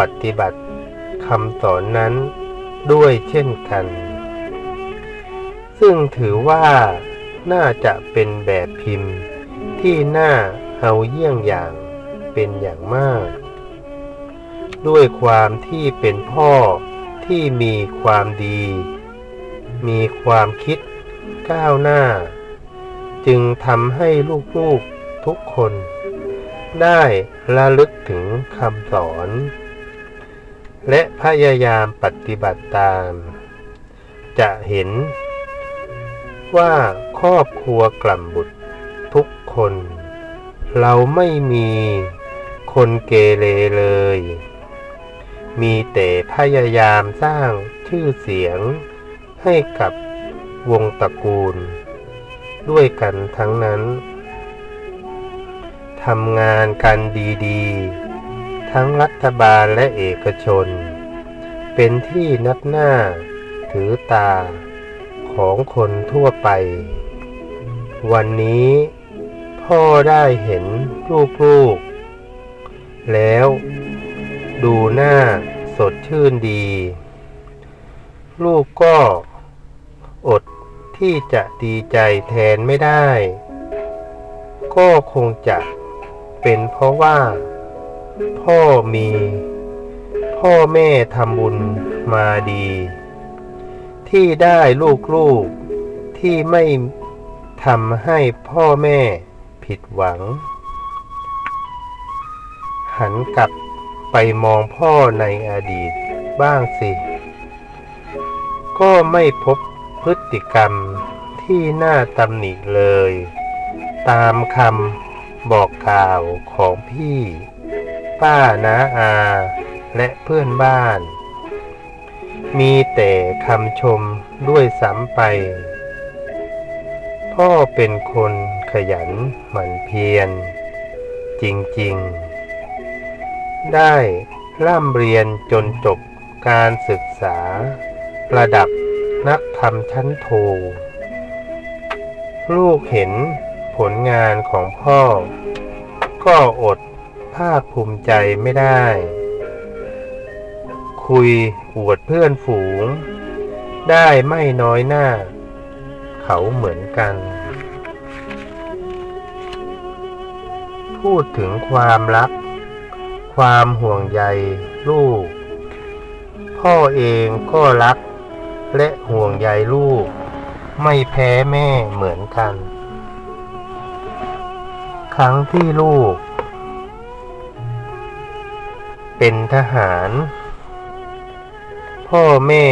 ปฏิบัติคำสอนนั้นด้วยเช่นกัน ซึ่งถือว่าน่าจะเป็นแบบพิมพ์ที่น่าเอาเยี่ยงอย่างเป็นอย่างมาก ด้วยความที่เป็นพ่อที่มีความดี มีความคิดก้าวหน้า จึงทำให้ลูกๆทุกคน ได้ระลึกถึงคำสอน และพยายามปฏิบัติตาม จะเห็น ว่าครอบครัวกล่ำบุตรทุกคน เราไม่มีคนเกเรเลย มีแต่พยายามสร้างชื่อเสียงให้กับวงตระกูล ด้วยกันทั้งนั้นทำงานกันดี ๆ ทั้งรัฐบาลและเอกชน เป็นที่นับหน้าถือตาของคนทั่วไป วันนี้พ่อได้เห็นลูกๆ แล้วดูหน้าสดชื่นดี ลูกก็อดที่จะดีใจแทนไม่ได้ ก็คงจะเป็นเพราะว่า พ่อมี พ่อแม่ทำบุญมาดี ที่ได้ลูกๆที่ไม่ทำให้พ่อแม่ผิดหวัง หันกลับไปมองพ่อในอดีตบ้างสิ ก็ไม่พบพฤติกรรมที่น่าตำหนิเลย ตามคำบอกกล่าวของพี่ ป้าน้าอา และเพื่อนบ้าน มีแต่คำชมด้วยซ้ำไป พ่อเป็นคนขยันหมั่นเพียร จริงๆ ได้ร่ำเรียนจนจบการศึกษา ระดับนักธรรมชั้นโท ลูกเห็นผลงานของพ่อ ก็อด ภาคภูมิใจไม่ได้ คุยอวดเพื่อนฝูง ได้ไม่น้อยหน้า เขาเหมือนกัน พูดถึงความรัก ความห่วงใยลูก พ่อเองก็รัก และห่วงใยลูก ไม่แพ้แม่เหมือนกัน ครั้งที่ลูก เป็นทหาร พ่อแม่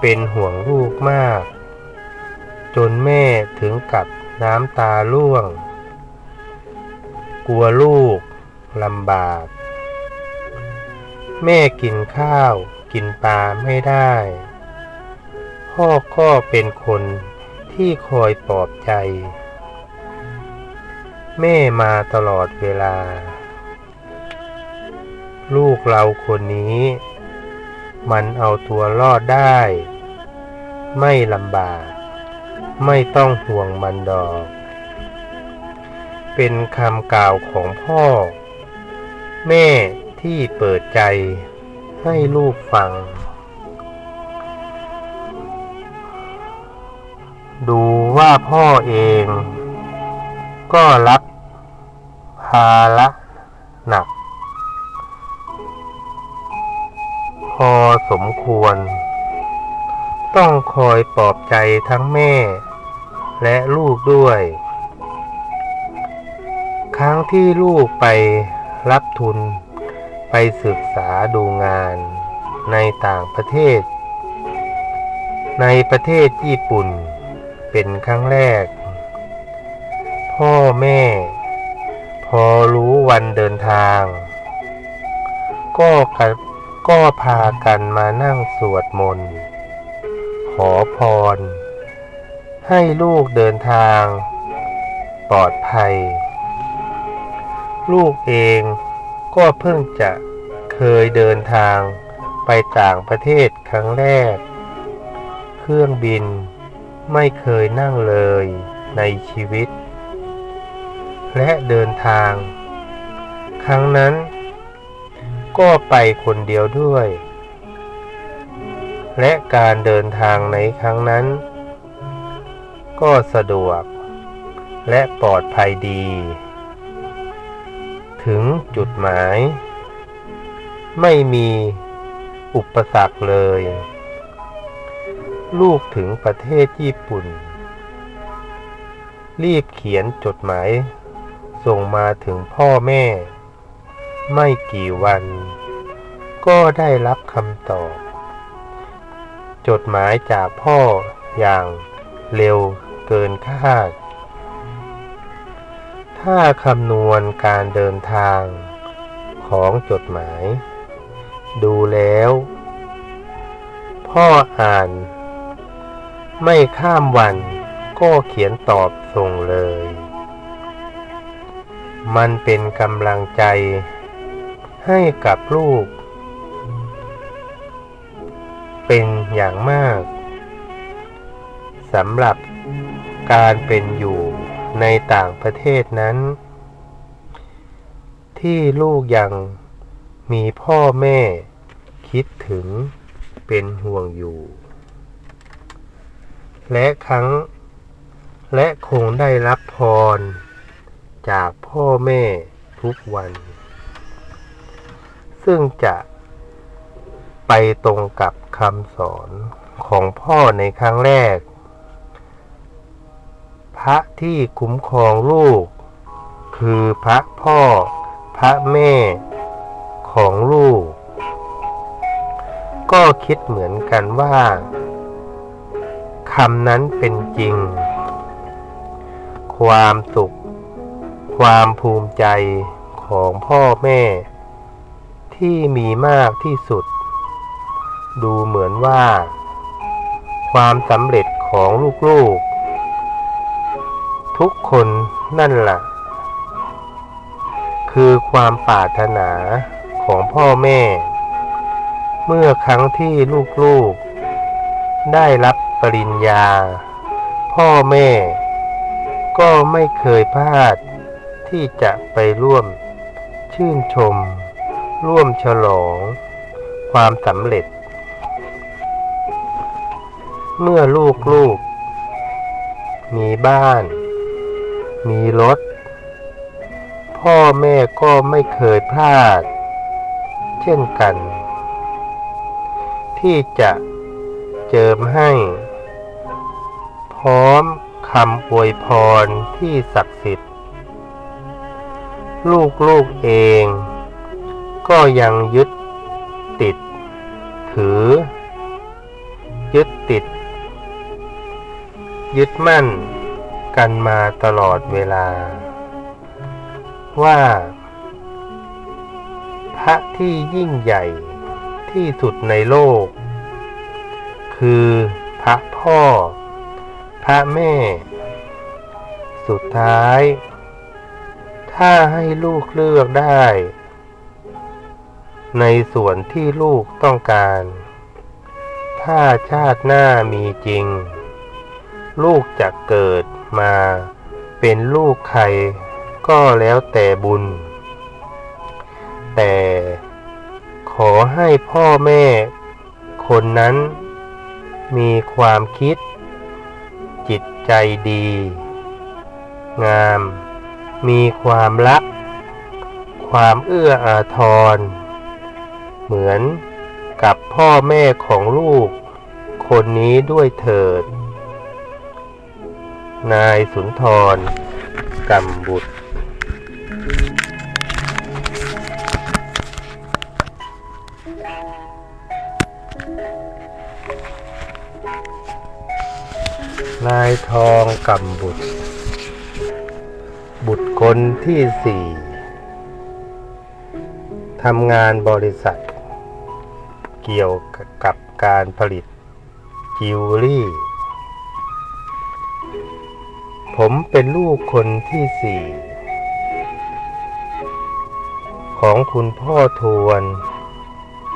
เป็นห่วงลูกมาก จนแม่ถึงกับน้ำตาล่วง กลัวลูกลำบาก แม่กินข้าวกินปลาไม่ได้ พ่อก็เป็นคนที่คอยปลอบใจ แม่มาตลอดเวลา ลูกเราคนนี้ มันเอาตัวรอดได้ ไม่ลำบาก ไม่ต้องห่วงมันดอก เป็นคำกล่าวของพ่อ แม่ที่เปิดใจให้ลูกฟัง ดูว่าพ่อเอง ก็รับภาระหนัก อสมควร ต้องคอยปลอบใจทั้งแม่ และลูกด้วย ครั้งที่ลูกไปรับทุนไปศึกษาดูงานในต่างประเทศ ในประเทศญี่ปุ่นเป็นครั้งแรก พ่อแม่ พอรู้วันเดินทาง ก็กัน ก็พากันมานั่งสวดมนต์ ขอพร ให้ลูกเดินทาง ปลอดภัย ลูกเองก็เพิ่งจะเคยเดินทางไปต่างประเทศครั้งแรก เครื่องบินไม่เคยนั่งเลยในชีวิต และเดินทาง ครั้งนั้น ก็ไปคนเดียวด้วย และการเดินทางในครั้งนั้น ก็สะดวก และปลอดภัยดี ถึงจุดหมาย ไม่มีอุปสรรคเลย ลูกถึงประเทศญี่ปุ่น รีบเขียนจดหมาย ส่งมาถึงพ่อแม่ ไม่กี่วัน ก็ได้รับคำตอบ จดหมายจากพ่ออย่างเร็วเกินคาด ถ้าคำนวณการเดินทางของจดหมาย ดูแล้ว พ่ออ่าน ไม่ข้ามวันก็เขียนตอบส่งเลย มันเป็นกำลังใจ ให้กับลูก เป็นอย่างมากสำหรับการเป็นอยู่ในต่างประเทศนั้น ที่ลูกยังมีพ่อแม่คิดถึงเป็นห่วงอยู่ และครั้ง และคงได้รับพร จากพ่อแม่ทุกวัน ซึ่งจะไปตรงกับคำสอนของพ่อในครั้งแรก พระที่คุ้มครองลูก คือพระพ่อ พระแม่ของลูก ก็คิดเหมือนกันว่าคำนั้นเป็นจริง ความสุข ความภูมิใจของพ่อแม่ ที่มีมากที่สุด ดูเหมือนว่า ความสำเร็จของลูกๆ ทุกคนนั่นแหละคือความปรารถนาของพ่อแม่ เมื่อครั้งที่ลูกๆ ได้รับปริญญา พ่อแม่ ก็ไม่เคยพลาดที่จะไปร่วมชื่นชม ร่วมฉลอง ความสำเร็จ เมื่อลูกๆ มีบ้าน มีรถ พ่อแม่ก็ไม่เคยพลาด เช่นกัน ที่จะเจิมให้ พร้อมคำอวยพรที่ศักดิ์สิทธิ์ ลูกๆเอง ก็ยังยึดติด ถือ ยึดติด ยึดมั่น กันมาตลอดเวลา ว่า พระที่ยิ่งใหญ่ที่สุดในโลก คือพระพ่อ พระแม่ สุดท้าย ถ้าให้ลูกเลือกได้ ในส่วนที่ลูกต้องการ ถ้าชาติหน้ามีจริง ลูกจะเกิดมาเป็นลูกใครก็แล้วแต่บุญ แต่ขอให้พ่อแม่คนนั้นมีความคิด จิตใจดี งาม มีความรัก ความเอื้ออาทร เหมือนกับพ่อแม่ของลูก คนนี้ด้วยเถิด นายสุนทรกำบุตร นายทองกำบุตร บุตรคนที่สี่ทำงานบริษัท เกี่ยวกับการผลิตจิวเวลรี่ ผมเป็นลูกคนที่สี่ของคุณพ่อทวน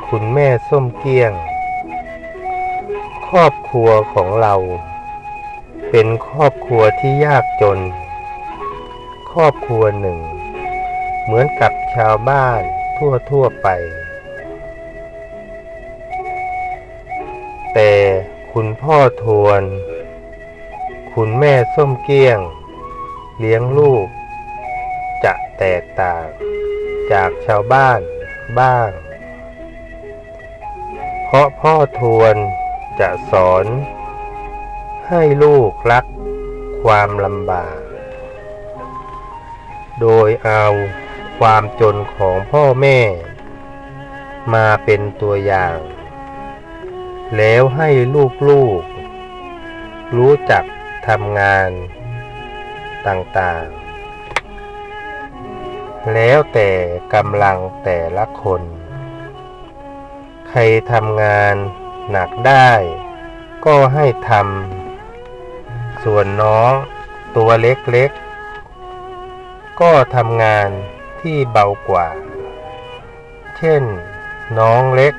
คุณแม่ส้มเกี้ยง ครอบครัวของเรา เป็นครอบครัวที่ยากจน ครอบครัวหนึ่ง เหมือนกับชาวบ้านทั่วๆไป แต่คุณพ่อทวน คุณแม่ส้มเกี้ยง เลี้ยงลูก จะแตกต่างจากชาวบ้านบ้าง เพราะพ่อทวนจะสอน ให้ลูกรักความลำบาก โดยเอาความจนของพ่อแม่ มาเป็นตัวอย่าง แล้วให้ลูกๆ รู้จักทำงานต่างๆ แล้วแต่กำลังแต่ละคน ใครทำงานหนักได้ก็ให้ทำ ส่วนน้องตัวเล็กๆ ก็ทำงานที่เบากว่า เช่น น้องเล็ก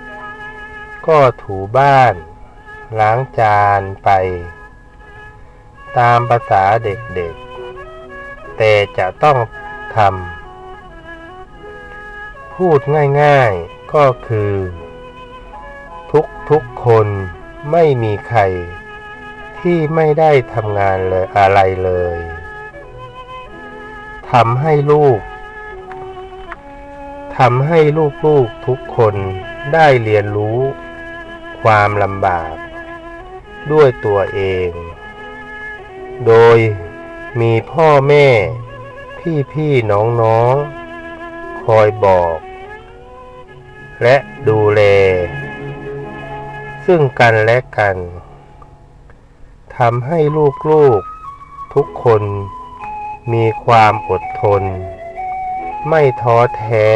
ก็ถูบ้าน ล้างจานไป ตามภาษาเด็กๆ แต่จะต้องทำ พูดง่ายๆก็คือ ทุกๆคนไม่มีใคร ที่ไม่ได้ทำงานเลยอะไรเลยทำให้ลูกทำให้ลูกๆทุกคนได้เรียนรู้ ความลำบาก ด้วยตัวเอง โดยมีพ่อแม่ พี่พี่น้องน้องคอยบอก และดูแล ซึ่งกันและกันทำให้ลูกๆทุกคนมีความอดทน ไม่ท้อแท้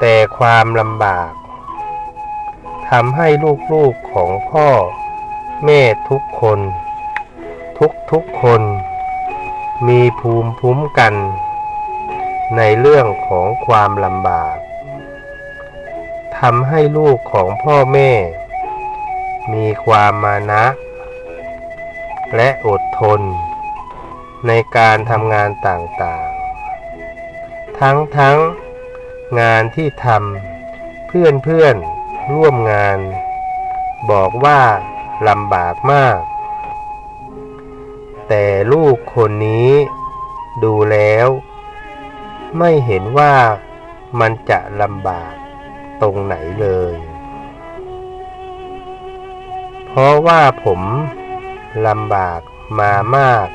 แต่ความลำบาก ทำให้ลูกๆของพ่อ แม่ทุกคน ทุกทุกคน มีภูมิคุ้มกัน ในเรื่องของความลำบากทำให้ลูกของพ่อแม่ มีความมานะ และอดทน ในการทำงานต่างๆ ทั้งทั้งงานที่ทำเพื่อนเพื่อน ร่วมงาน บอกว่าลำบากมาก แต่ลูกคนนี้ดูแล้ว ไม่เห็นว่ามันจะลำบากตรงไหนเลย เพราะว่าผมลำบากมามาก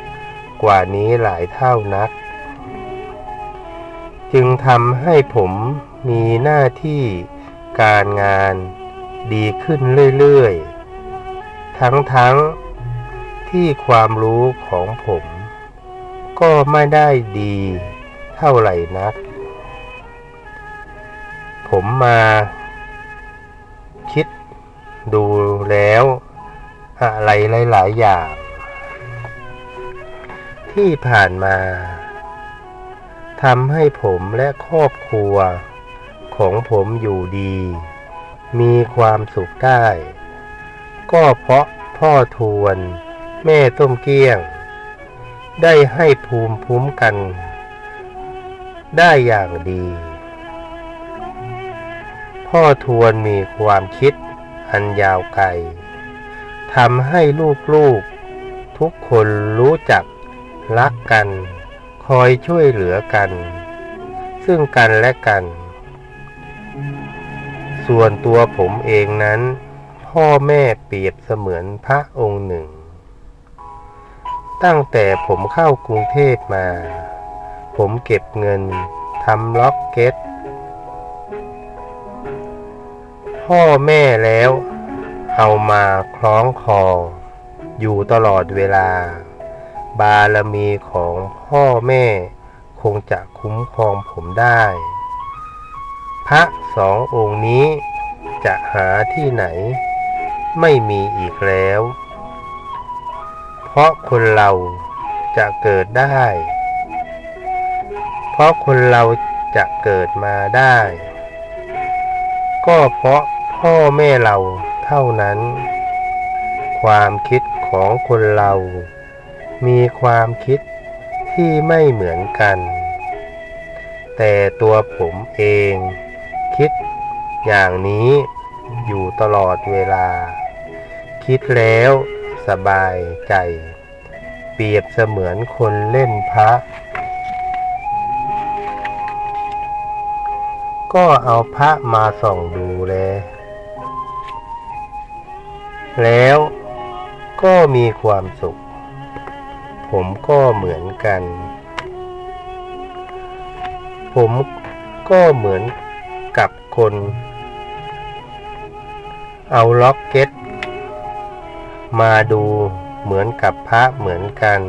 กว่านี้หลายเท่านัก จึงทำให้ผมมีหน้าที่ การงานดีขึ้นเรื่อยๆ ทั้งๆทที่ความรู้ของผม ก็ไม่ได้ดีเท่าไหร่นัก ผมมาคิดดูแล้วอะไรหลายๆอย่างที่ผ่านมาทำให้ผมและครอบครัว ของผมอยู่ดี มีความสุขได้ ก็เพราะพ่อทวน แม่ต้มเกี้ยง ได้ให้ภูมิคุ้มกัน ได้อย่างดี พ่อทวนมีความคิดอันยาวไกลทำให้ลูกๆ ทุกคนรู้จักรักกัน คอยช่วยเหลือกัน ซึ่งกันและกัน ส่วนตัวผมเองนั้น พ่อแม่เปรียบเสมือนพระองค์หนึ่ง ตั้งแต่ผมเข้ากรุงเทพมา ผมเก็บเงินทำล็อกเก็ต พ่อแม่แล้วเอามาคล้องคอ อยู่ตลอดเวลา บารมีของพ่อแม่คงจะคุ้มครองผมได้ พระสององค์นี้จะหาที่ไหน ไม่มีอีกแล้ว เพราะคนเราจะเกิดได้ เพราะคนเราจะเกิดมาได้ ก็เพราะพ่อแม่เราเท่านั้น ความคิดของคนเรา มีความคิดที่ไม่เหมือนกัน แต่ตัวผมเอง คิดอย่างนี้อยู่ตลอดเวลา คิดแล้วสบายใจ เปรียบเสมือนคนเล่นพระ ก็เอาพระมาส่องดูแลแล้วก็มีความสุข ผมก็เหมือนกัน ผมก็เหมือน คน เอาล็อกเก็ต มาดูเหมือนกับพระเหมือนกัน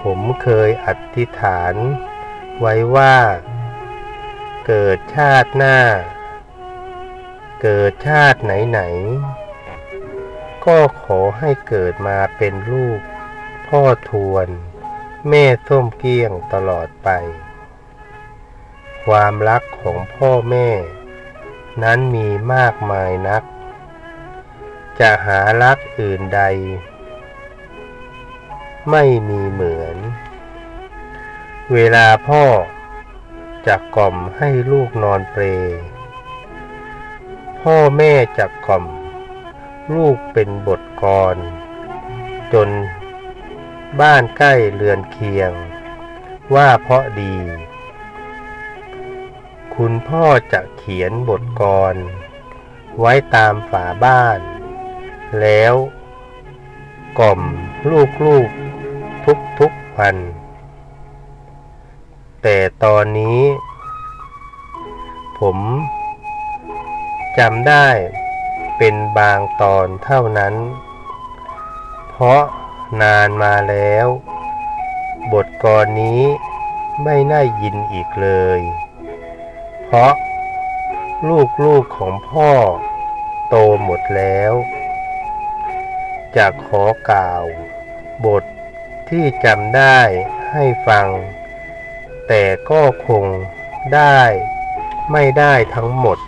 ผมเคยอธิษฐานไว้ว่า เกิดชาติหน้า เกิดชาติไหนๆ ก็ขอให้เกิดมาเป็นลูก พ่อทวน แม่ส้มเกี้ยงตลอดไป ความรักของพ่อแม่ นั้นมีมากมายนัก จะหารักอื่นใด ไม่มีเหมือน เวลาพ่อจะกล่อมให้ลูกนอนเปร พ่อแม่จะกล่อม ลูกเป็นบทกร จนบ้านใกล้เรือนเคียง ว่าเพราะดี คุณพ่อจะเขียนบทกร ไว้ตามฝาบ้าน แล้วกล่อมลูกๆทุกทุกๆวัน แต่ตอนนี้ ผมจำได้เป็นบางตอนเท่านั้น เพราะนานมาแล้ว บทกรนี้ไม่ได้ยินอีกเลย เพราะ ลูกๆของพ่อโตหมดแล้วจะขอกล่าว บทที่จำได้ให้ฟัง แต่ก็คงได้ไม่ได้ทั้งหมด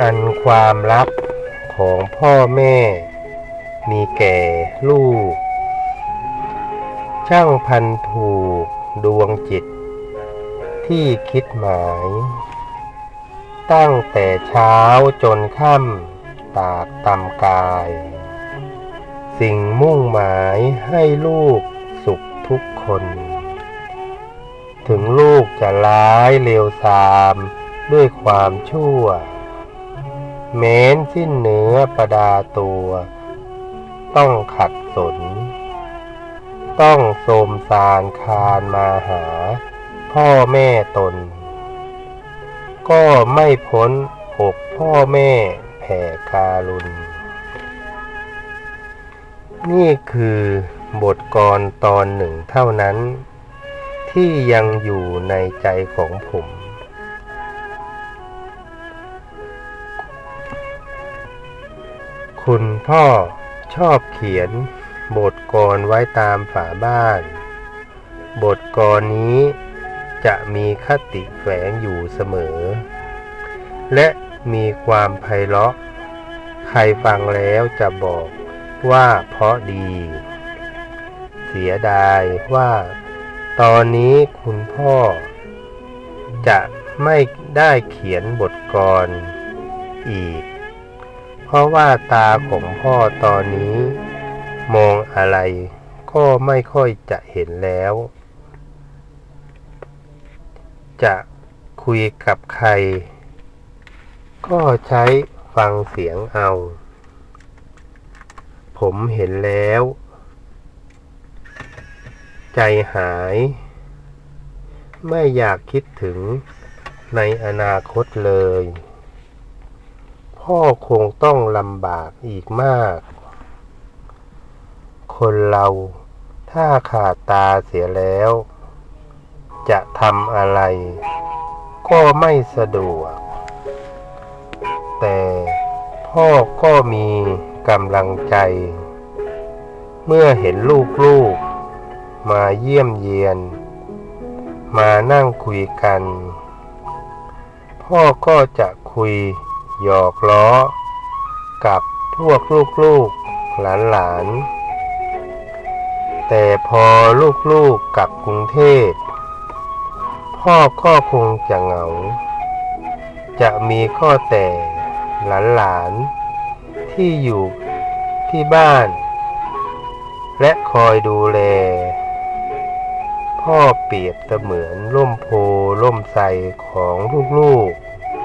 อันความลับของพ่อแม่ มีแก่ลูก ช่างพันผูกดวงจิต ที่คิดหมาย ตั้งแต่เช้าจนค่ำตากตำกาย สิ่งมุ่งหมายให้ลูกสุขทุกคน ถึงลูกจะร้ายเลวทรามด้วยความชั่วแม้นสิ้นเนื้อประดาตัว ต้องขัดสน ต้องโสมสารคานมาหา พ่อแม่ตน ก็ไม่พ้นอกพ่อแม่แผ่การุณ นี่คือบทกรตอนหนึ่งเท่านั้น ที่ยังอยู่ในใจของผม คุณพ่อชอบเขียนบทกรไว้ตามฝาบ้าน บทกรนี้ จะมีคติแฝงอยู่เสมอ และมีความไพเราะ ใครฟังแล้วจะบอกว่าเพราะดี เสียดายว่า ตอนนี้คุณพ่อ จะไม่ได้เขียนบทกรอีก เพราะว่าตาของพ่อตอนนี้ มองอะไรก็ไม่ค่อยจะเห็นแล้ว จะคุยกับใคร ก็ใช้ฟังเสียงเอา ผมเห็นแล้ว ใจหาย ไม่อยากคิดถึงในอนาคตเลย พ่อคงต้องลำบากอีกมาก คนเราถ้าขาดตาเสียแล้ว จะทำอะไร ก็ไม่สะดวก แต่พ่อก็มีกำลังใจ เมื่อเห็นลูกๆ มาเยี่ยมเยียน มานั่งคุยกัน พ่อก็จะคุยหยอกล้อ กับพวกลูกๆหลานๆแต่พอลูกๆกลับกรุงเทพ พ่อก็คงจะเหงา จะมีข้อแต่หลานๆที่อยู่ที่บ้าน และคอยดูแล พ่อเปรียบเสมือนร่มโพล่มไทรของลูก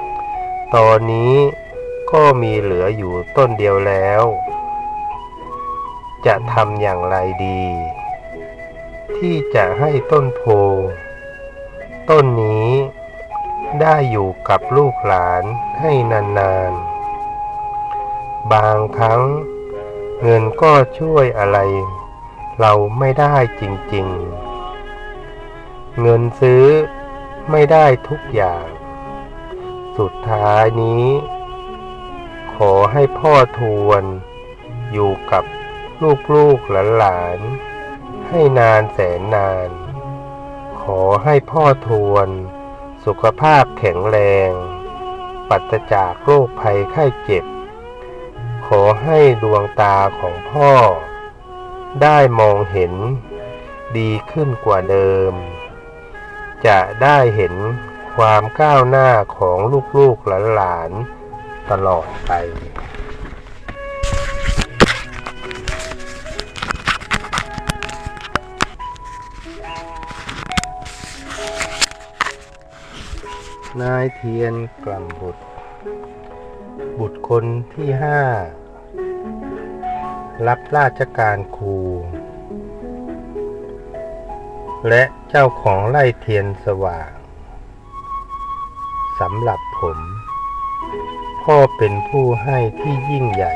ๆ ตอนนี้ก็มีเหลืออยู่ต้นเดียวแล้ว จะทำอย่างไรดี ที่จะให้ต้นโพ ต้นนี้ได้อยู่กับลูกหลานให้นานๆ บางครั้งเงินก็ช่วยอะไร เราไม่ได้จริงๆ เงินซื้อไม่ได้ทุกอย่าง สุดท้ายนี้ ขอให้พ่อทวนอยู่กับลูกๆหลานๆให้นานแสนนาน ขอให้พ่อทวน สุขภาพแข็งแรง ปัสจากโรคภัยไข้เจ็บ ขอให้ดวงตาของพ่อ ได้มองเห็นดีขึ้นกว่าเดิม จะได้เห็นความก้าวหน้าของลูกๆหลานๆตลอดไป นายเทียนกล่ำบุตร บุตรคนที่ห้ารับราชการครู และเจ้าของไร่เทียนสว่างสำหรับผม พ่อเป็นผู้ให้ที่ยิ่งใหญ่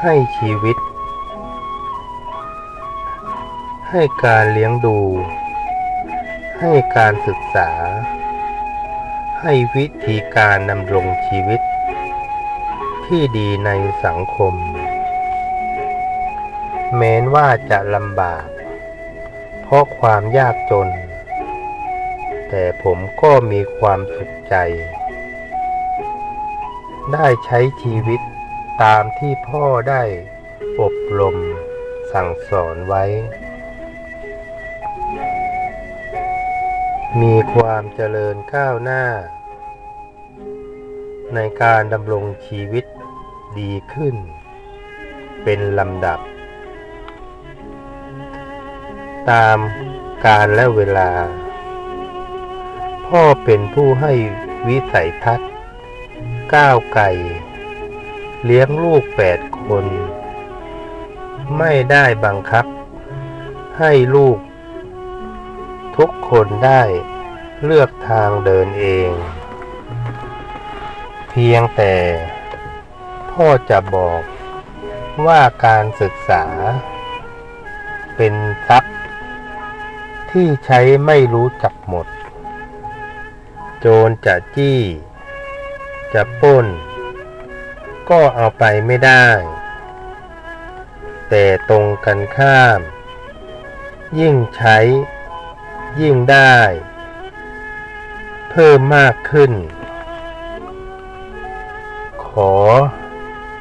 ให้ชีวิต ให้การเลี้ยงดู ให้การศึกษา ให้วิธีการดำรงชีวิต ที่ดีในสังคม แม้นว่าจะลำบาก เพราะความยากจน แต่ผมก็มีความสุขใจ ได้ใช้ชีวิตตามที่พ่อได้อบรมสั่งสอนไว้ มีความเจริญก้าวหน้า ในการดำรงชีวิตดีขึ้น เป็นลำดับ ตามการและเวลา พ่อเป็นผู้ให้วิสัยทัศน์ ก้าวไกลเลี้ยงลูกแปดคน ไม่ได้บังคับ ให้ลูก ทุกคนได้เลือกทางเดินเอง เพียงแต่ พ่อจะบอกว่าการศึกษา เป็นทรัพย์ ที่ใช้ไม่รู้จักหมด โจรจะจี้ จะป้น ก็เอาไปไม่ได้ แต่ตรงกันข้าม ยิ่งใช้ ยิ่งได้ เพิ่มมากขึ้น ขอ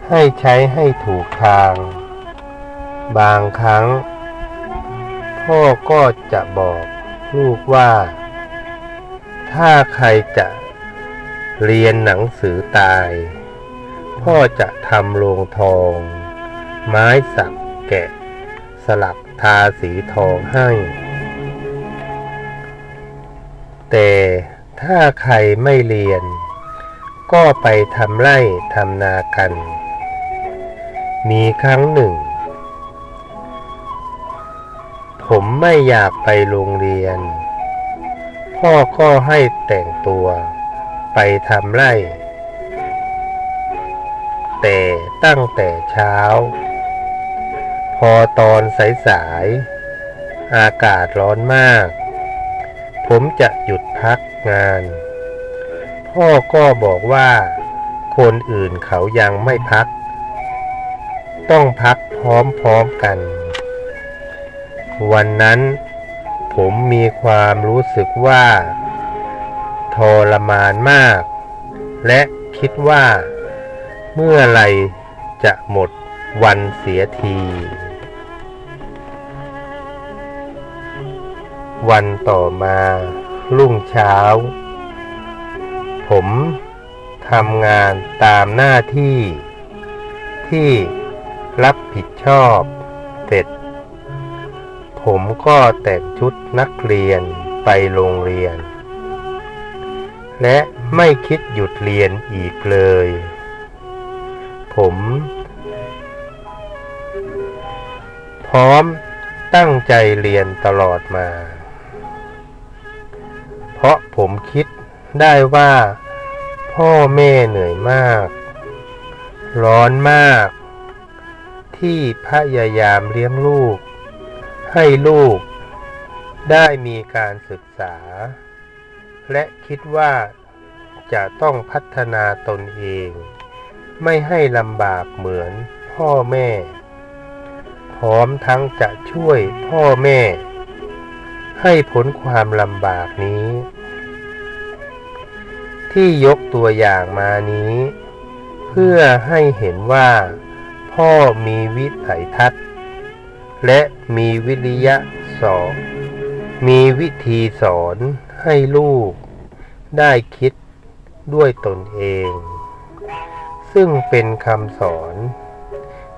ให้ใช้ให้ถูกทาง บางครั้ง พ่อก็จะบอกลูกว่า ถ้าใครจะเรียนหนังสือตาย พ่อจะทำโรงทอง ไม้สักแกะ สลักทาสีทองให้ แต่ถ้าใครไม่เรียน ก็ไปทำไร่ทำนากัน มีครั้งหนึ่ง ผมไม่อยากไปโรงเรียน พ่อก็ให้แต่งตัวไปทำไร่ แต่ตั้งแต่เช้า พอตอนสายๆอากาศร้อนมาก ผมจะหยุดพักงาน พ่อก็บอกว่า คนอื่นเขายังไม่พัก ต้องพักพร้อมๆกัน วันนั้นผมมีความรู้สึกว่า ทรมานมาก และคิดว่า เมื่อไหรจะหมดวันเสียที วันต่อมารุ่งเช้า ผมทำงานตามหน้าที่ที่รับผิดชอบเสร็จ ผมก็แต่งชุดนักเรียนไปโรงเรียน และไม่คิดหยุดเรียนอีกเลย ผมพร้อมตั้งใจเรียนตลอดมา เพราะผมคิดได้ว่า พ่อแม่เหนื่อยมาก ร้อนมาก ที่พยายามเลี้ยงลูก ให้ลูก ได้มีการศึกษา และคิดว่าจะต้องพัฒนาตนเอง ไม่ให้ลำบากเหมือนพ่อแม่ พร้อมทั้งจะช่วยพ่อแม่ ให้พ้นความลำบากนี้ ที่ยกตัวอย่างมานี้ เพื่อให้เห็นว่า พ่อมีวิสัยทัศน์ และมีวิริยะสอนมีวิธีสอนให้ลูก ได้คิดด้วยตนเอง ซึ่งเป็นคำสอน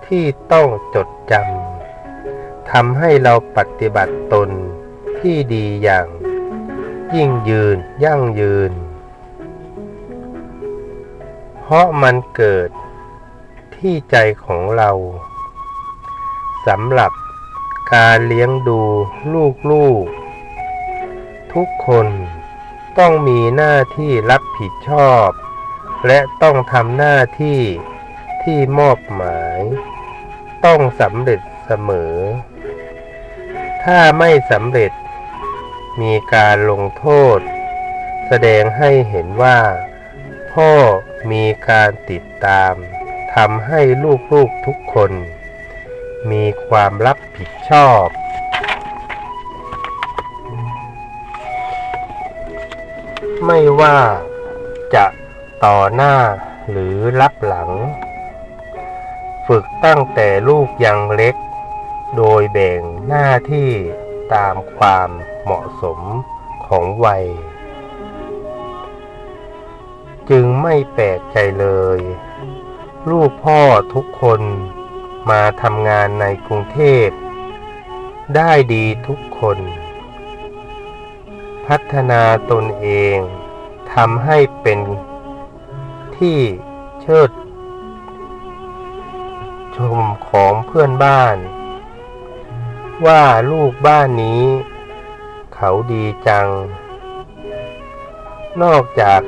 ที่ต้องจดจำทำให้เราปฏิบัติตน ที่ดีอย่าง ยิ่งยืนยั่งยืน เพราะมันเกิดที่ใจของเราสำหรับการเลี้ยงดูลูกๆ ทุกคนต้องมีหน้าที่รับผิดชอบ และต้องทำหน้าที่ที่มอบหมาย ต้องสำเร็จเสมอ ถ้าไม่สำเร็จ มีการลงโทษ แสดงให้เห็นว่า พ่อมีการติดตามทำให้ลูกๆทุกคน มีความรับผิดชอบ ไม่ว่าจะต่อหน้าหรือรับหลัง ฝึกตั้งแต่ลูกยังเล็ก โดยแบ่งหน้าที่ตามความ เหมาะสมของวัย จึงไม่แปลกใจเลย ลูกพ่อทุกคนมาทำงานในกรุงเทพ ได้ดีทุกคน พัฒนาตนเองทำให้เป็นที่เชิด ชมของเพื่อนบ้าน ว่าลูกบ้านนี้ เขาดีจัง นอกจาก